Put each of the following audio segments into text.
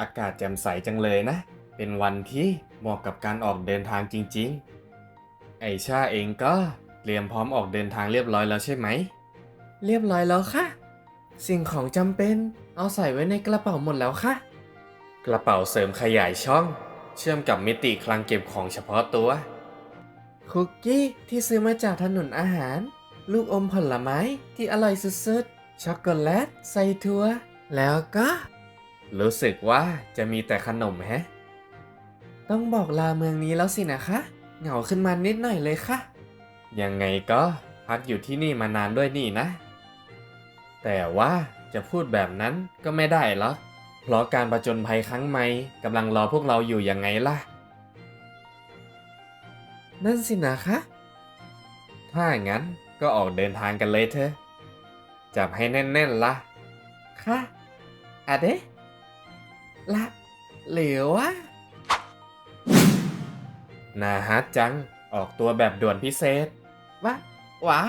อากาศแจ่มใสจังเลยนะ เป็นวันที่เหมาะกับการออกเดินทางจริงๆ ไอชาเองก็เตรียมพร้อมออกเดินทางเรียบร้อยแล้วใช่ไหม เรียบร้อยแล้วค่ะ สิ่งของจำเป็นเอาใส่ไว้ในกระเป๋าหมดแล้วค่ะ กระเป๋าเสริมขยายช่อง เชื่อมกับมิติคลังเก็บของเฉพาะตัว คุกกี้ที่ซื้อมาจากถนนอาหาร ลูกอมผลไม้ที่อร่อยสุดๆ ช็อกโกแลตใส่ถั่วแล้วก็ รู้สึกว่าจะมีแต่ขนมแฮะ ต้องบอกลาเมืองนี้แล้วสินะคะ เหงาขึ้นมานิดหน่อยเลยค่ะ ยังไงก็พักอยู่ที่นี่มานานด้วยนี่นะ แต่ว่าจะพูดแบบนั้นก็ไม่ได้หรอกเพราะการประจนภัยครั้งใหม่กำลังรอพวกเราอยู่ยังไงล่ะ นั่นสินะคะ ถ้างั้นก็ออกเดินทางกันเลยเถอะ จับให้แน่นๆล่ะค่ะอะเดะ ละ เหลือวะนาฮัดจัง ออกตัวแบบด่วนพิเศษ วะ หวะ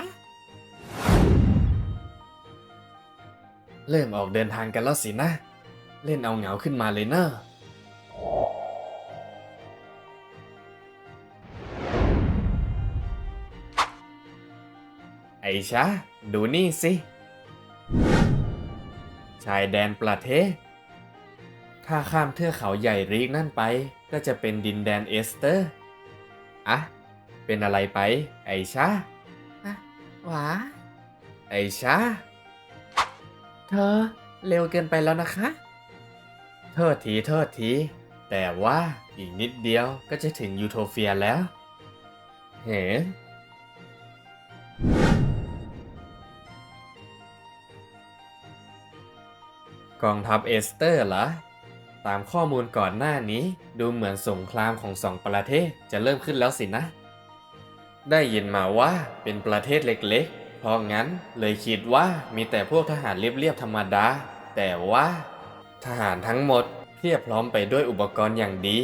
เริ่มออกเดินทางกันแล้วสินะ เล่นเอาเหงาขึ้นมาเลยเนอะไอชาดูนี่สิ ชายแดนประเทศ ถ้าข้ามเทือกเขาใหญ่รีกนั่นไป ก็จะเป็นดินแดนเอสเตอร์ อะ เป็นอะไรไป ไอชาอะหวา ไอชา เธอเร็วเกินไปแล้วนะคะโทษทีโทษที แต่ว่าอีกนิดเดียวก็จะถึงยูโทเฟียแล้ว เห็นกองทัพเอสเตอร์เหรอ ตามข้อมูลก่อนหน้านี้ ดูเหมือนสงครามของสองประเทศจะเริ่มขึ้นแล้วสินะ ได้ยินมาว่าเป็นประเทศเล็กๆ เพราะงั้นเลยคิดว่ามีแต่พวกทหารเรียบๆธรรมดา แต่ว่า ทหารทั้งหมดเพียบพร้อมไปด้วยอุปกรณ์อย่างดี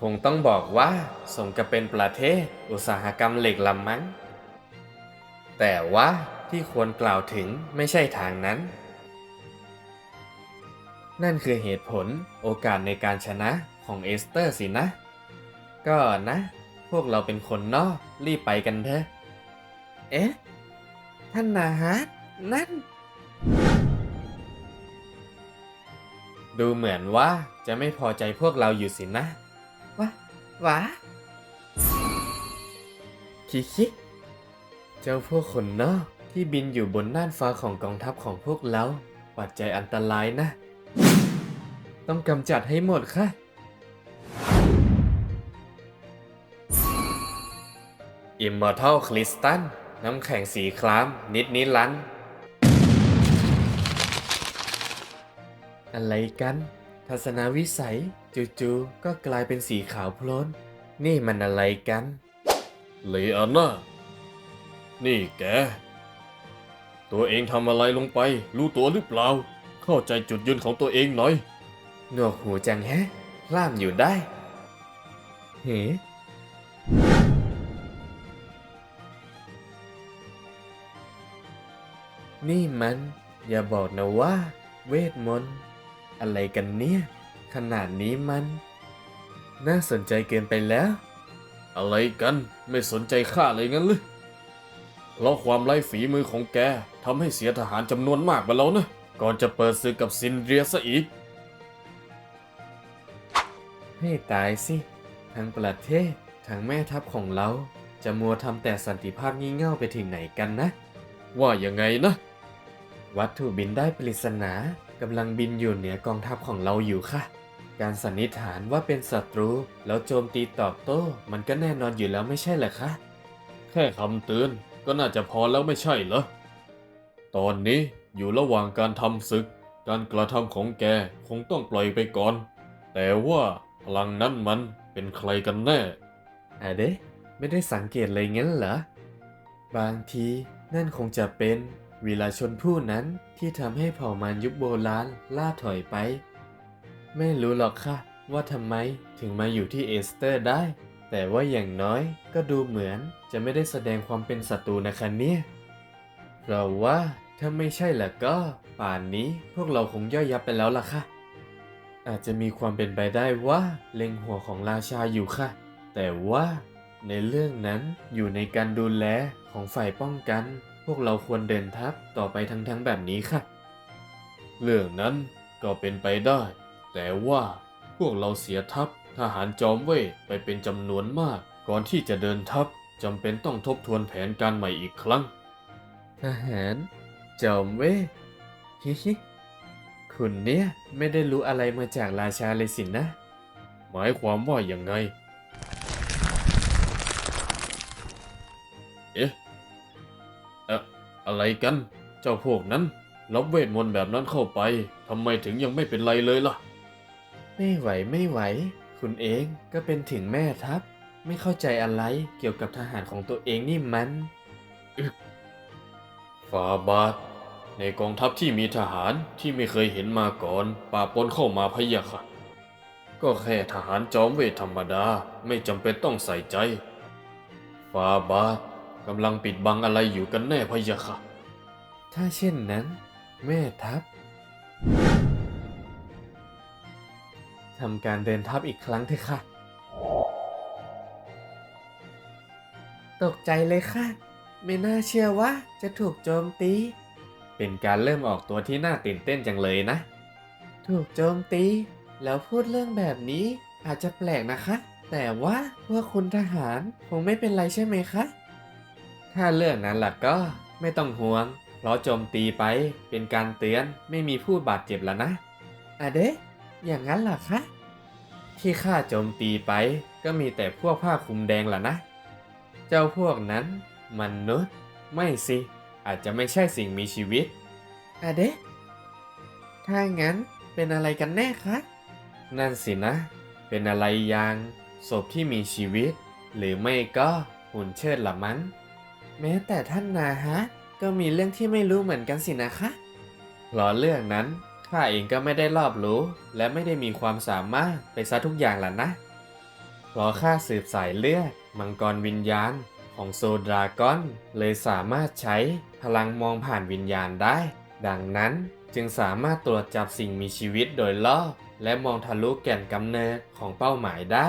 คงต้องบอกว่าสมกับเป็นประเทศอุตสาหกรรมเหล็กลำมั้ง แต่ว่าที่ควรกล่าวถึงไม่ใช่ทางนั้น นั่นคือเหตุผลโอกาสในการชนะของเอสเตอร์สินะ ก็นะ พวกเราเป็นคนนอกรีบไปกันเถอะ เอ๊ะ ท่านนาฮาร์ดนั่น ดูเหมือนว่าจะไม่พอใจพวกเราอยู่สินะวะวะคิคิเจ้าพวกคนนอกที่บินอยู่บนน่านฟ้าของกองทัพของพวกเราปัจจัยอันตรายนะ ต้องกำจัดให้หมดค่ะ Immortal Crystal น้ำแข็งสีครามนิดนิรันดร์อะไรกัน ทัศนวิสัย จู่ๆก็กลายเป็นสีขาวโพลน นี่มันอะไรกันเลอาน่า นี่แก ตัวเองทำอะไรลงไป รู้ตัวหรือเปล่า เข้าใจจุดยืนของตัวเองหน่อย หนวกหูจังแฮะ ล่ามอยู่ได้เฮ้นี่มัน อย่าบอกนะว่า เวทมนต์ อะไรกันเนี่ย ขนาดนี้มัน น่าสนใจเกินไปแล้ว อะไรกันไม่สนใจข้าเลยงั้นหรือเพราะความไร้ฝีมือของแกทำให้เสียทหารจำนวนมากไปแล้วนะ ก่อนจะเปิดศึกกับซินเดรียซะอีก ให้ตายสิ ทั้งประเทศ ทั้งแม่ทัพของเรา จะมัวทำแต่สันติภาพงี่เง่าไปถึงไหนกันนะ ว่ายังไงนะ วัตถุบินได้ปริศนากำลังบินอยู่เหนือกองทัพของเราอยู่ค่ะ การสันนิษฐานว่าเป็นศัตรู แล้วโจมตีตอบโต้ มันก็แน่นอนอยู่แล้วไม่ใช่เหรอคะ แค่คำเตือนก็น่าจะพอแล้วไม่ใช่เหรอ ตอนนี้อยู่ระหว่างการทำศึก การกระทำของแกคงต้องปล่อยไปก่อน แต่ว่า ลังนั้นมันเป็นใครกันแน่อะเดะไม่ได้สังเกตเลยงั้นเหรอ บางทีนั่นคงจะเป็นวีรชนผู้นั้นที่ทำให้เผ่ามารยุคโบราณล่าถอยไป ไม่รู้หรอกค่ะ ว่าทำไมถึงมาอยู่ที่เอสเตอร์ได้ แต่ว่าอย่างน้อยก็ดูเหมือนจะไม่ได้แสดงความเป็นศัตรูนะคะเนี่ยเราว่าถ้าไม่ใช่ล่ะก็ ป่านนี้พวกเราคงย่อยยับไปแล้วล่ะค่ะ อาจจะมีความเป็นไปได้ว่าเล็งหัวของราชาอยู่ค่ะ แต่ว่าในเรื่องนั้นอยู่ในการดูแลของฝ่ายป้องกัน พวกเราควรเดินทัพต่อไปทั้งๆแบบนี้ค่ะ เรื่องนั้นก็เป็นไปได้ แต่ว่าพวกเราเสียทัพทหารจอมเวทไปเป็นจำนวนมาก ก่อนที่จะเดินทัพจำเป็นต้องทบทวนแผนการใหม่อีกครั้ง ทหารจอมเวทฮิฮิ คุณเนี่ยไม่ได้รู้อะไรมาจากราชาเลยสินะหมายความว่าอย่างไง เอ๊ะเอะอะไรกัน เจ้าพวกนั้นรับเวทมนต์แบบนั้นเข้าไปทำไมถึงยังไม่เป็นไรเลยล่ะ ไม่ไหวไม่ไหว คุณเองก็เป็นถึงแม่ทัพ ไม่เข้าใจอะไรเกี่ยวกับทหารของตัวเองนี่มันอึกฟาบาท ในกองทัพที่มีทหารที่ไม่เคยเห็นมาก่อนป่าปนเข้ามาพะยะค่ะ ก็แค่ทหารจอมเวทธรรมดาไม่จำเป็นต้องใส่ใจฟาบาทกำลังปิดบังอะไรอยู่กันแน่พะยะค่ะ ถ้าเช่นนั้น แม่ทัพทำการเดินทัพอีกครั้งเถอะค่ะ ตกใจเลยค่ะ ไม่น่าเชื่อว่าจะถูกโจมตี เป็นการเริ่มออกตัวที่น่าตื่นเต้นจังเลยนะ ถูกโจมตี แล้วพูดเรื่องแบบนี้อาจจะแปลกนะคะ แต่ว่าพวกคุณทหารคงไม่เป็นไรใช่ไหมคะ ถ้าเรื่องนั้นล่ะก็ไม่ต้องห่วง เพราะโจมตีไปเป็นการเตือนไม่มีผู้บาดเจ็บแล้วนะอะเดะอย่างนั้นล่ะคะ ที่ข้าโจมตีไปก็มีแต่พวกผ้าคลุมแดงล่ะนะ เจ้าพวกนั้นมนุษย์ไม่สิ อาจจะไม่ใช่สิ่งมีชีวิตอะเดะถ้างั้นเป็นอะไรกันแน่คะ นั่นสินะ เป็นอะไรอย่างศพที่มีชีวิต หรือไม่ก็หุ่นเชิดละมั้ง แม้แต่ท่านนาฮะ ก็มีเรื่องที่ไม่รู้เหมือนกันสินะคะเพราะเรื่องนั้นข้าเองก็ไม่ได้รอบรู้ และไม่ได้มีความสามารถไปซะทุกอย่างล่ะนะเพราะข้าสืบสายเลือดมังกรวิญญาณของโซดราก้อน เลยสามารถใช้ พลังมองผ่านวิญญาณได้ ดังนั้นจึงสามารถตรวจจับสิ่งมีชีวิตโดยรอบและมองทะลุแก่นกำเนิดของเป้าหมายได้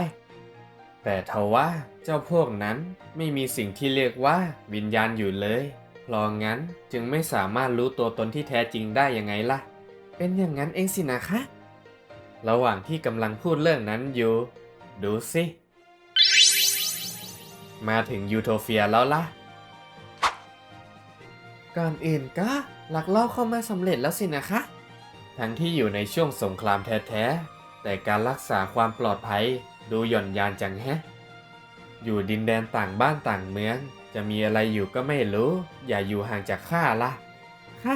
แต่ทว่าเจ้าพวกนั้นไม่มีสิ่งที่เรียกว่าวิญญาณอยู่เลย เพราะงั้นจึงไม่สามารถรู้ตัวตนที่แท้จริงได้ยังไงล่ะ เป็นอย่างนั้นเองสินะคะ ระหว่างที่กำลังพูดเรื่องนั้นอยู่ ดูสิ มาถึงยูโทเฟียแล้วล่ะ ก่อนอื่นก็ลักลอบเข้ามาสำเร็จแล้วสินะคะ ทั้งที่อยู่ในช่วงสงครามแท้ๆ แต่การรักษาความปลอดภัยดูหย่อนยานจังแฮะ อยู่ดินแดนต่างบ้านต่างเมือง จะมีอะไรอยู่ก็ไม่รู้ อย่าอยู่ห่างจากข้าละค่ะ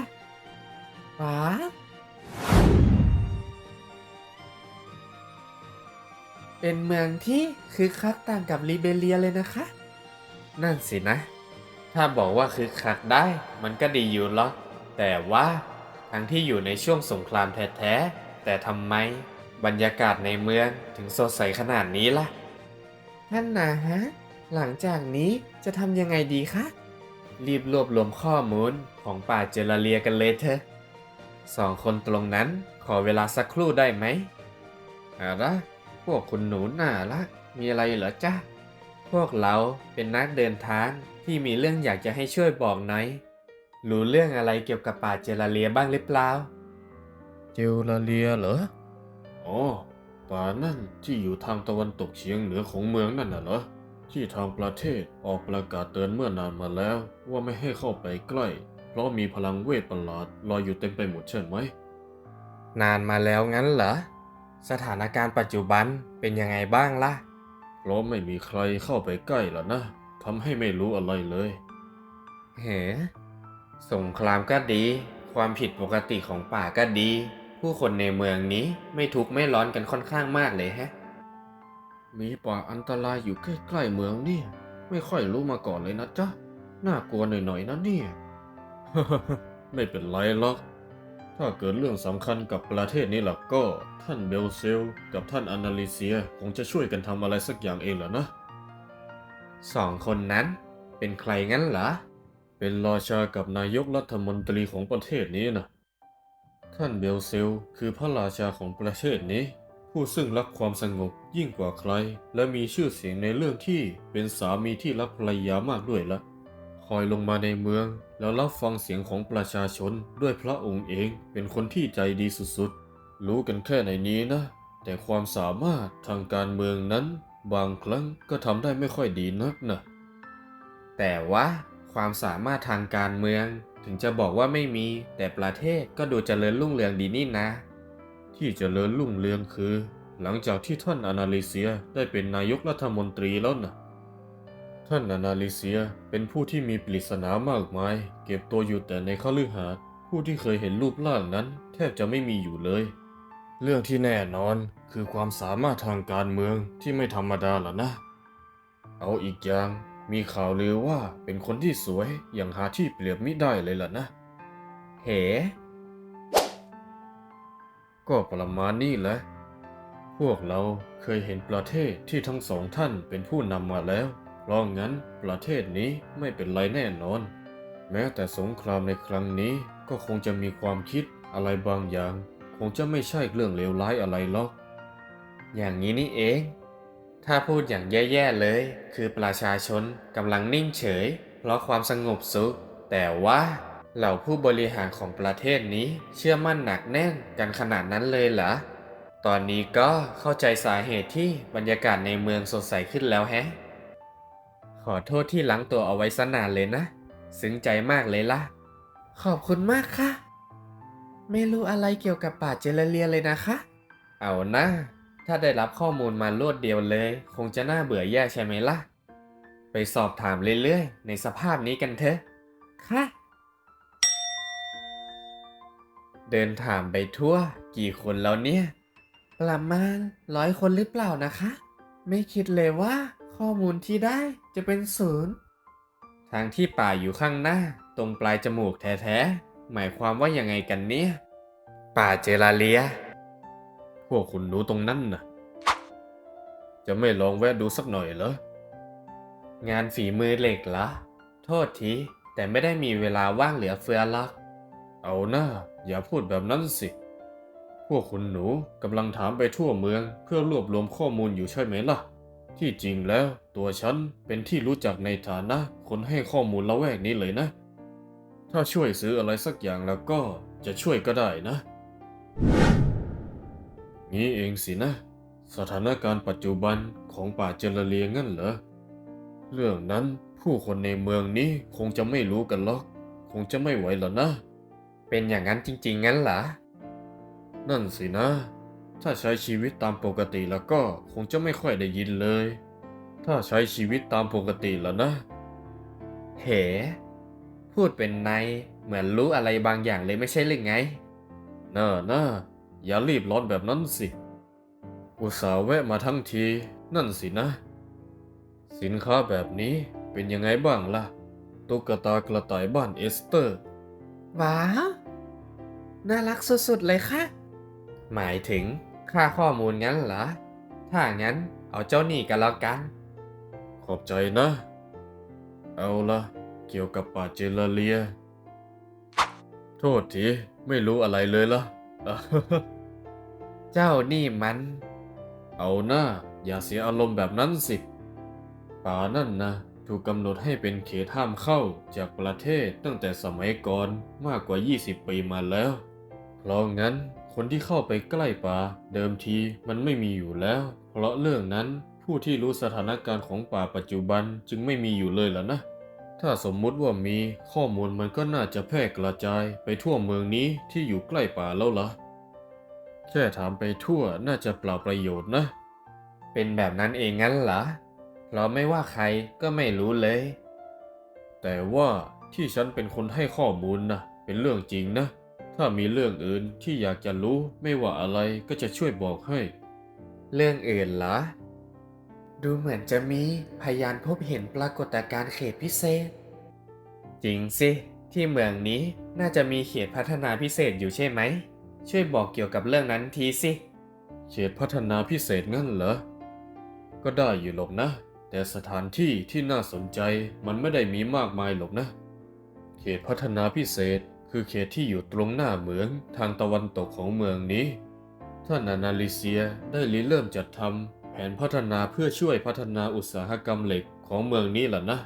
ป๋าเป็นเมืองที่คึกคักต่างกับลิเบเรียเลยนะคะ นั่นสินะ ถ้าบอกว่าคึกคักได้ มันก็ดีอยู่หรอก แต่ว่าทั้งที่อยู่ในช่วงสงครามแท้ๆ แต่ทำไมบรรยากาศในเมืองถึงสดใสขนาดนี้ล่ะท่านนาฮะ หลังจากนี้จะทำยังไงดีคะ รีบรวบรวมข้อมูลของป่าเจลาเลียกันเลยเถอะสองคนตรงนั้นขอเวลาสักครู่ได้ไหมอะไรพวกคุณหนูน่ารักมีอะไรเหรอจ๊ะ พวกเราเป็นนักเดินทางที่มีเรื่องอยากจะให้ช่วยบอกหน่อยรู้เรื่องอะไรเกี่ยวกับป่าเจลาเลียบ้างหรือเปล่า เจลาเลียเหรอ อ๋อ ป่านั่นที่อยู่ทางตะวันตกเฉียงเหนือของเมืองนั่นน่ะเหรอ ที่ทางประเทศออกประกาศเตือนเมื่อนานมาแล้วว่าไม่ให้เข้าไปใกล้ เพราะมีพลังเวทประหลาดลอยอยู่เต็มไปหมดใช่ไหม นานมาแล้วงั้นเหรอ สถานการณ์ปัจจุบันเป็นยังไงบ้างล่ะ เพราะไม่มีใครเข้าไปใกล้แล้วนะทำให้ไม่รู้อะไรเลยเฮ้สงครามก็ดี ความผิดปกติของป่าก็ดี ผู้คนในเมืองนี้ไม่ทุกข์ไม่ร้อนกันค่อนข้างมากเลยแฮะ มีป่าอันตรายอยู่ใกล้ๆเมืองเนี่ย ไม่ค่อยรู้มาก่อนเลยนะจ๊ะ น่ากลัวหน่อยๆนะเนี่ย ไม่เป็นไรหรอก ถ้าเกิดเรื่องสำคัญกับประเทศนี้ล่ะก็ ท่านเบลเซล กับท่านอนาลิเซียคงจะช่วยกันทำอะไรสักอย่างเองแหละนะสองคนนั้นเป็นใครงั้นเหรอ เป็นราชากับนายกรัฐมนตรีของประเทศนี้นะท่านเบลเซล คือพระราชาของประเทศนี้ ผู้ซึ่งรักความสงบยิ่งกว่าใคร และมีชื่อเสียงในเรื่องที่เป็นสามีที่รักภรรยามากด้วยล่ะ คอยลงมาในเมือง แล้วรับฟังเสียงของประชาชนด้วยพระองค์เองเป็นคนที่ใจดีสุดๆ รู้กันแค่ในนี้นะ แต่ความสามารถทางการเมืองนั้น บางครั้งก็ทำได้ไม่ค่อยดีนักนะแต่ว่าความสามารถทางการเมือง ถึงจะบอกว่าไม่มี แต่ประเทศก็ดูเจริญรุ่งเรืองดีนี่นะ ที่เจริญรุ่งเรืองคือ หลังจากที่ท่านอนาลิเซียได้เป็นนายกรัฐมนตรีแล้วนะ ท่านอนาลิเซียเป็นผู้ที่มีปริศนามากมาย เก็บตัวอยู่แต่ในคฤหาสน์ผู้ที่เคยเห็นรูปร่างนั้น แทบจะไม่มีอยู่เลย เรื่องที่แน่นอนคือความสามารถทางการเมืองที่ไม่ธรรมดาล่ะนะ เอาอีกอย่างมีข่าวลือว่าเป็นคนที่สวยอย่างหาที่เปรียบมิได้เลยล่ะนะ เห ก็ประมาณนี้แหละ พวกเราเคยเห็นประเทศที่ทั้งสองท่านเป็นผู้นำมาแล้ว เพราะงั้นประเทศนี้ไม่เป็นไรแน่นอน แม้แต่สงครามในครั้งนี้ก็คงจะมีความคิดอะไรบางอย่าง คงจะไม่ใช่เรื่องเลวร้ายอะไรหรอก อย่างนี้นี่เอง ถ้าพูดอย่างแย่ๆเลย คือประชาชนกำลังนิ่งเฉย เพราะความสงบสุข แต่ว่าเหล่าผู้บริหารของประเทศนี้เชื่อมั่นหนักแน่นกันขนาดนั้นเลยเหรอ ตอนนี้ก็เข้าใจสาเหตุที่บรรยากาศในเมืองสดใสขึ้นแล้วแฮะ ขอโทษที่ล้างตัวเอาไว้สนานเลยนะ ซึ้งใจมากเลยล่ะ ขอบคุณมากค่ะ ไม่รู้อะไรเกี่ยวกับป่าเจลเลียเลยนะคะ เอานะ ถ้าได้รับข้อมูลมารวดเดียวเลย คงจะน่าเบื่อแย่ใช่ไหมล่ะ ไปสอบถามเรื่อยๆ ในสภาพนี้กันเถอะ ค่ะ เดินถามไปทั่ว กี่คนแล้วเนี่ย ประมาณร้อยคนหรือเปล่านะคะ ไม่คิดเลยว่า ข้อมูลที่ได้จะเป็นศูนย์ทางที่ป่าอยู่ข้างหน้า ตรงปลายจมูกแท้ๆ หมายความว่ายังไงกันเนี่ย ป่าเจลาเลีย พวกคุณรู้ตรงนั้นนะจะไม่ลองแวะดูสักหน่อยเหรอ งานฝีมือเหล็กเหรอโทษที แต่ไม่ได้มีเวลาว่างเหลือเฟือหรอกเอาหน้าอย่าพูดแบบนั้นสิ พวกคุณหนูกำลังถามไปทั่วเมืองเพื่อรวบรวมข้อมูลอยู่ใช่ไหมล่ะ ที่จริงแล้วตัวฉันเป็นที่รู้จักในฐานะคนให้ข้อมูลละแวกนี้เลยนะ ถ้าช่วยซื้ออะไรสักอย่างแล้วก็จะช่วยก็ได้นะ งี้เองสินะ สถานการณ์ปัจจุบันของป่าเจรเลียงั้นเหรอ เรื่องนั้นผู้คนในเมืองนี้คงจะไม่รู้กันหรอก คงจะไม่ไหวหรอกนะ เป็นอย่างนั้นจริงๆงั้นเหรอ นั่นสินะ ถ้าใช้ชีวิตตามปกติแล้วก็คงจะไม่ค่อยได้ยินเลย ถ้าใช้ชีวิตตามปกติแล้วนะ เห พูดเป็นในเหมือนรู้อะไรบางอย่างเลยไม่ใช่หรือไงน่าน่าอย่ารีบร้อนแบบนั้นสิ อุตส่าห์แวะมาทั้งที นั่นสินะ สินค้าแบบนี้เป็นยังไงบ้างล่ะ ตุ๊กตากระต่ายบ้านเอสเตอร์ ว้าว น่ารักสุดๆเลยค่ะ หมายถึงค่าข้อมูลงั้นเหรอ ถ้างั้นเอาเจ้านี่กันแล้วกัน ขอบใจนะ เอาละเกี่ยวกับป่าเจลาเลีย โทษทีไม่รู้อะไรเลยล่ะ เจ้านี่มัน เอาหน้า อย่าเสียอารมณ์แบบนั้นสิ ป่านั่นนะถูกกำหนดให้เป็นเขตห้ามเข้าจากประเทศตั้งแต่สมัยก่อนมากกว่า 20 ปีมาแล้ว เพราะงั้น คนที่เข้าไปใกล้ป่าเดิมทีมันไม่มีอยู่แล้ว เพราะเรื่องนั้นผู้ที่รู้สถานการณ์ของป่าปัจจุบันจึงไม่มีอยู่เลยล่ะนะ ถ้าสมมุติว่ามีข้อมูลมันก็น่าจะแพร่กระจายไปทั่วเมืองนี้ที่อยู่ใกล้ป่าแล้วล่ะ แค่ถามไปทั่วน่าจะเปล่าประโยชน์นะ เป็นแบบนั้นเองงั้นเหรอเพราะไม่ว่าใครก็ไม่รู้เลย แต่ว่าที่ฉันเป็นคนให้ข้อมูลนะเป็นเรื่องจริงนะ ถ้ามีเรื่องอื่นที่อยากจะรู้ไม่ว่าอะไรก็จะช่วยบอกให้ เรื่องอื่นเหรอ ดูเหมือนจะมีพยานพบเห็นปรากฏการณ์เขตพิเศษ จริงสิ ที่เมืองนี้น่าจะมีเขตพัฒนาพิเศษอยู่ใช่ไหม ช่วยบอกเกี่ยวกับเรื่องนั้นทีสิ เขตพัฒนาพิเศษงั้นเหรอ ก็ได้อยู่หรอกนะ แต่สถานที่ที่น่าสนใจมันไม่ได้มีมากมายหรอกนะ เขตพัฒนาพิเศษ คคือเขตที่อยู่ตรงหน้าเหมืองทางตะวันตกของเมืองนี้ ท่านอนาลิเซียได้ริเริ่มจัดทำแผนพัฒนาเพื่อช่วยพัฒนาอุตสาหกรรมเหล็กของเมืองนี้ล่ะนะ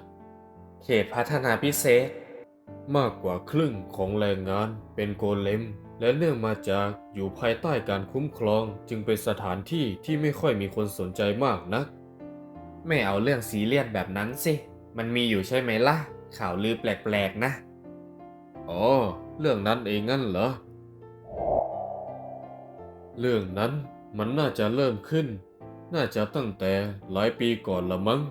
เขตพัฒนาพิเศษ มากกว่าครึ่งของแรงงานเป็นโกเลม และเนื่องมาจากอยู่ภายใต้การคุ้มครองจึงเป็นสถานที่ที่ไม่ค่อยมีคนสนใจมากนัก ไม่เอาเรื่องซีเรียสแบบนั้นสิ มันมีอยู่ใช่ไหมล่ะ ข่าวลือแปลกๆนะ อ๋อ เรื่องนั้นเองงั้นเหรอ เรื่องนั้นมันน่าจะเริ่มขึ้น น่าจะตั้งแต่หลายปีก่อนละมั้ง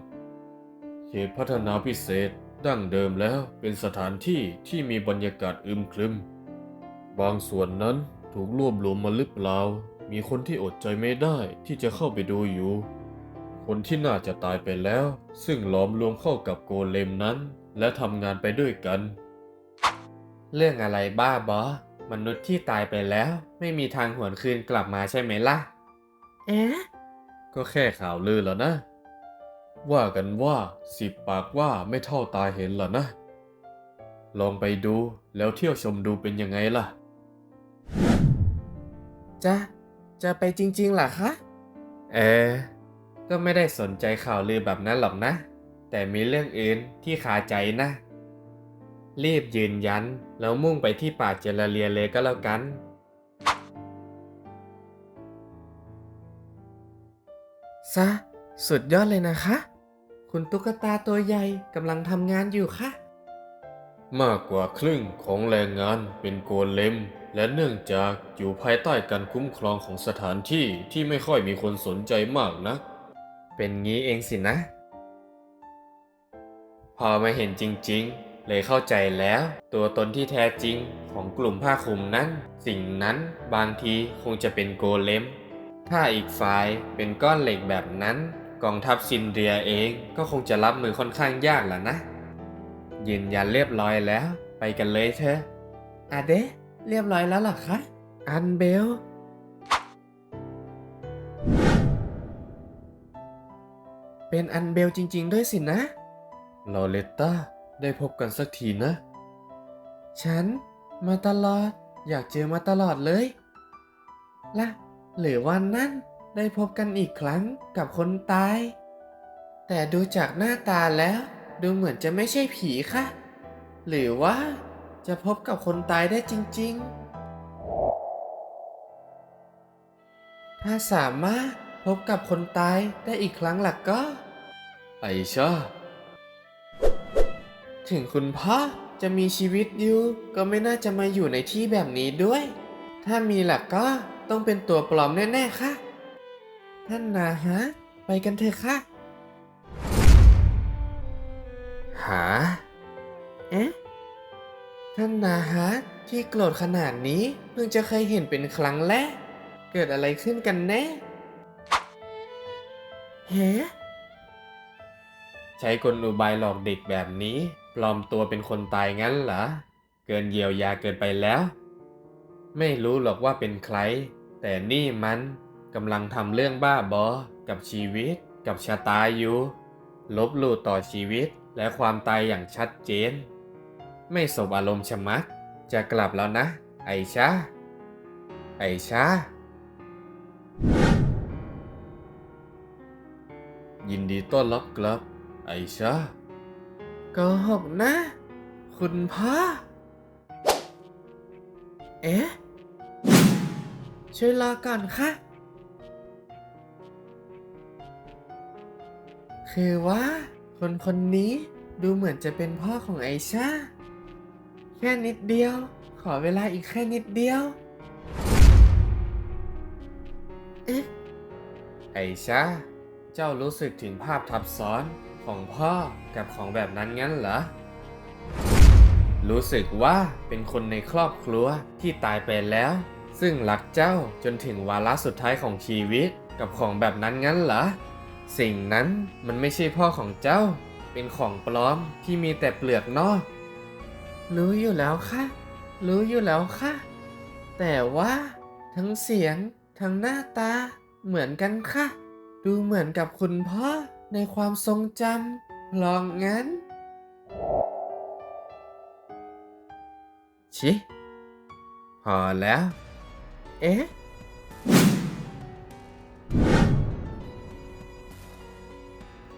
เขตพัฒนาพิเศษดั้งเดิมแล้วเป็นสถานที่ที่มีบรรยากาศอึมครึม บางส่วนนั้นถูกรวบรวมมาหรือเปล่า มีคนที่อดใจไม่ได้ที่จะเข้าไปดูอยู่ คนที่น่าจะตายไปแล้ว ซึ่งหลอมรวมเข้ากับโกเลมนั้น และทำงานไปด้วยกัน เรื่องอะไรบ้าบอ มนุษย์ที่ตายไปแล้ว ไม่มีทางหวนคืนกลับมาใช่ไหมล่ะ เอ๊ะ ก็แค่ข่าวลือแล้วนะ ว่ากันว่าสิบปากว่าไม่เท่าตาเห็นเหรอนะ ลองไปดูแล้วเที่ยวชมดูเป็นยังไงล่ะ จะจะไปจริงๆเหรอคะ เออ ก็ไม่ได้สนใจข่าวลือแบบนั้นหรอกนะ แต่มีเรื่องอื่นที่คาใจนะ รีบยืนยัน แล้วมุ่งไปที่ป่าเจลาเลียเลยก็แล้วกัน ซะ สุดยอดเลยนะคะ คุณตุ๊กตาตัวใหญ่กำลังทำงานอยู่ค่ะ มากกว่าครึ่งของแรงงานเป็นโกเลม และเนื่องจากอยู่ภายใต้การคุ้มครองของสถานที่ที่ไม่ค่อยมีคนสนใจมากนักเป็นงี้เองสินะ พอมาเห็นจริง ๆ เลยเข้าใจแล้ว ตัวตนที่แท้จริงของกลุ่มผ้าคลุมนั้น สิ่งนั้นบางทีคงจะเป็นโกเลม ถ้าอีกฝ่ายเป็นก้อนเหล็กแบบนั้น กองทัพซินเดียเองก็คงจะรับมือค่อนข้างยากแหละนะ ยืนยันเรียบร้อยแล้ว ไปกันเลยเถอะอาเดะเรียบร้อยแล้วหรอคะอันเบลเป็นอันเบลจริง ๆ ด้วยสินะลอเลตต้า ได้พบกันสักทีนะ ฉันมาตลอด อยากเจอมาตลอดเลยละหรือวันนั้นได้พบกันอีกครั้งกับคนตาย แต่ดูจากหน้าตาแล้ว ดูเหมือนจะไม่ใช่ผีค่ะ หรือว่าจะพบกับคนตายได้จริง ๆ ถ้าสามารถพบกับคนตายได้อีกครั้งหลักก็ ไอชา ถึงคุณพ่อจะมีชีวิตอยู่ก็ไม่น่าจะมาอยู่ในที่แบบนี้ด้วย ถ้ามีหลักก็ต้องเป็นตัวปลอมแน่ๆค่ะ ท่านนาฮะ ไปกันเถอะค่ะ หา เอ๊ะ ท่านนาฮะที่โกรธขนาดนี้เพิ่งจะเคยเห็นเป็นครั้งแรก เกิดอะไรขึ้นกันแน่ เฮ้ใช้กลอุบายหลอกเด็กแบบนี้ ปลอมตัวเป็นคนตายงั้นเหรอ เกินเยียวยาเกินไปแล้ว ไม่รู้หรอกว่าเป็นใคร แต่นี่มันกำลังทำเรื่องบ้าบอ กับชีวิต กับชะตาอยู่ ลบลู่ต่อชีวิตและความตายอย่างชัดเจน ไม่สบอารมณ์ชะมัด จะกลับแล้วนะ ไอชา ไอชา ยินดีต้อนรับกลับ ไอชา กหกนะ คุณพ่อ เอ๊ะ ช่วยรอก่อนค่ะ คือว่า คนคนนี้ดูเหมือนจะเป็นพ่อของไอชา แค่นิดเดียว ขอเวลาอีกแค่นิดเดียว เอ๊ะ ไอชา เจ้ารู้สึกถึงภาพทับซ้อน ของพ่อกับของแบบนั้นงั้นเหรอ รู้สึกว่าเป็นคนในครอบครัวที่ตายไปแล้ว ซึ่งรักเจ้าจนถึงวาระสุดท้ายของชีวิตกับของแบบนั้นงั้นเหรอ สิ่งนั้นมันไม่ใช่พ่อของเจ้า เป็นของปลอมที่มีแต่เปลือกนอก รู้อยู่แล้วค่ะ รู้อยู่แล้วค่ะ แต่ว่า ทั้งเสียงทั้งหน้าตาเหมือนกันค่ะ ดูเหมือนกับคุณพ่อ ในความทรงจำลองงั้น ชิ พอแล้ว เอ๊ะ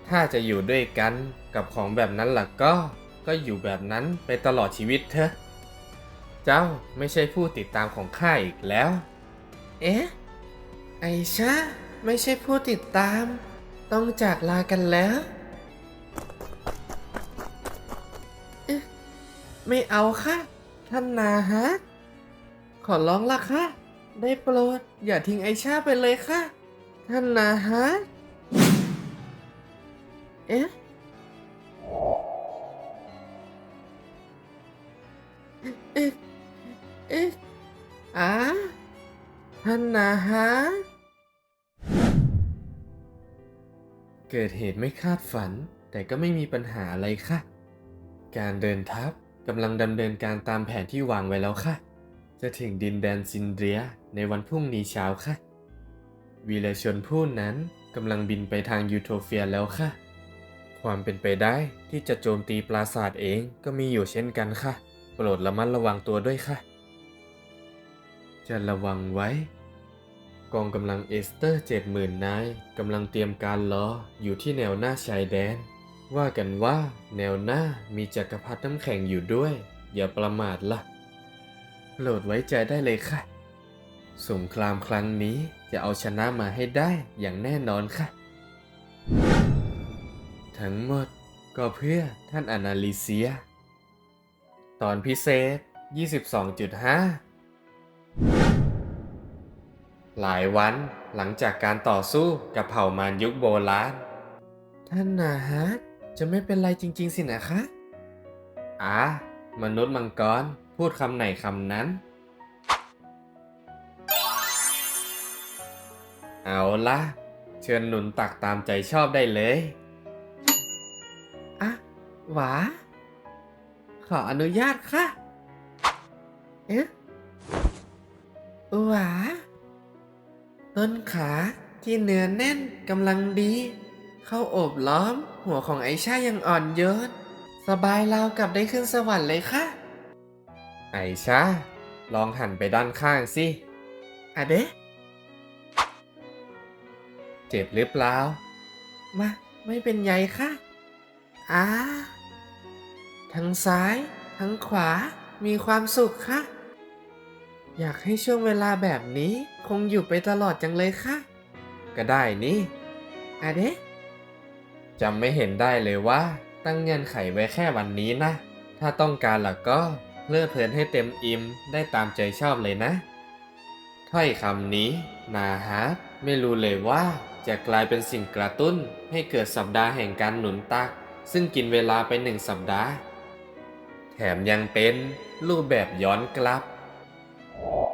ถ้าจะอยู่ด้วยกันกับของแบบนั้นล่ะก็ ก็อยู่แบบนั้นไปตลอดชีวิตเถอะ เจ้าไม่ใช่ผู้ติดตามของข้าอีกแล้ว เอ๊ะ ไอชาไม่ใช่ผู้ติดตาม ต้องจากลากันแล้วเอ๊ะไม่เอาค่ะ ท่านนาฮะ ขอร้องละค่ะ ได้โปรด อย่าทิ้งไอชาไปเลยค่ะ ท่านนาฮะ เอ๊ะเอ๊ะเอ๊ะอ่าท่านนาฮะ เกิดเหตุไม่คาดฝัน แต่ก็ไม่มีปัญหาอะไรค่ะ การเดินทัพกำลังดำเนินการตามแผนที่วางไว้แล้วค่ะ จะถึงดินแดนซินเดียในวันพรุ่งนี้เช้าค่ะ วีรชนผู้นั้นกำลังบินไปทางยูโทเฟียแล้วค่ะ ความเป็นไปได้ที่จะโจมตีปราสาทเองก็มีอยู่เช่นกันค่ะ โปรดระมัดระวังตัวด้วยค่ะ จะระวังไว้ กองกำลังเอสเตอร์เจ็ดหมื่นนายกำลังเตรียมการรออยู่ที่แนวหน้าชายแดน ว่ากันว่าแนวหน้ามีจักรพรรดิน้ำแข็งอยู่ด้วย อย่าประมาทละ่ะโปรดไว้ใจได้เลยค่ะ สงครามครั้งนี้จะเอาชนะมาให้ได้อย่างแน่นอนค่ะ ทั้งหมดก็เพื่อท่านอนาลิเซีย ตอนพิเศษ 22.5 หลายวันหลังจากการต่อสู้กับเผ่ามารยุคโบราณ ท่านนาฮะจะไม่เป็นไรจริง ๆ สินะคะอ่ามนุษย์มังกรพูดคำไหนคำนั้น เอาละเชิญหนุนตักตามใจชอบได้เลยอะหวา ขออนุญาตค่ะ เอ๊ะหวา ต้นขาที่เนื้อแน่นกำลังดี เข้าโอบล้อม หัวของไอชายังอ่อนโยน สบายราวกับได้ขึ้นสวรรค์เลยค่ะ ไอชาลองหันไปด้านข้างสิอะเดะเจ็บหรือเปล่า มา ไม่เป็นไรค่ะอ่าทั้งซ้าย ทั้งขวามีความสุขค่ะ อยากให้ช่วงเวลาแบบนี้คงอยู่ไปตลอดจังเลยค่ะ ก็ได้นี่อะเดะจำไม่เห็นได้เลยว่า ตั้งเงื่อนไขไว้แค่วันนี้นะ ถ้าต้องการล่ะก็เพลิดเพลินให้เต็มอิ่มได้ตามใจชอบเลยนะ ถ้อยคำนี้ นาฮาร์ดไม่รู้เลยว่าจะกลายเป็นสิ่งกระตุ้นให้เกิดสัปดาห์แห่งการหนุนตัก ซึ่งกินเวลาไปหนึ่งสัปดาห์ แถมยังเป็นรูปแบบย้อนกลับ Oh.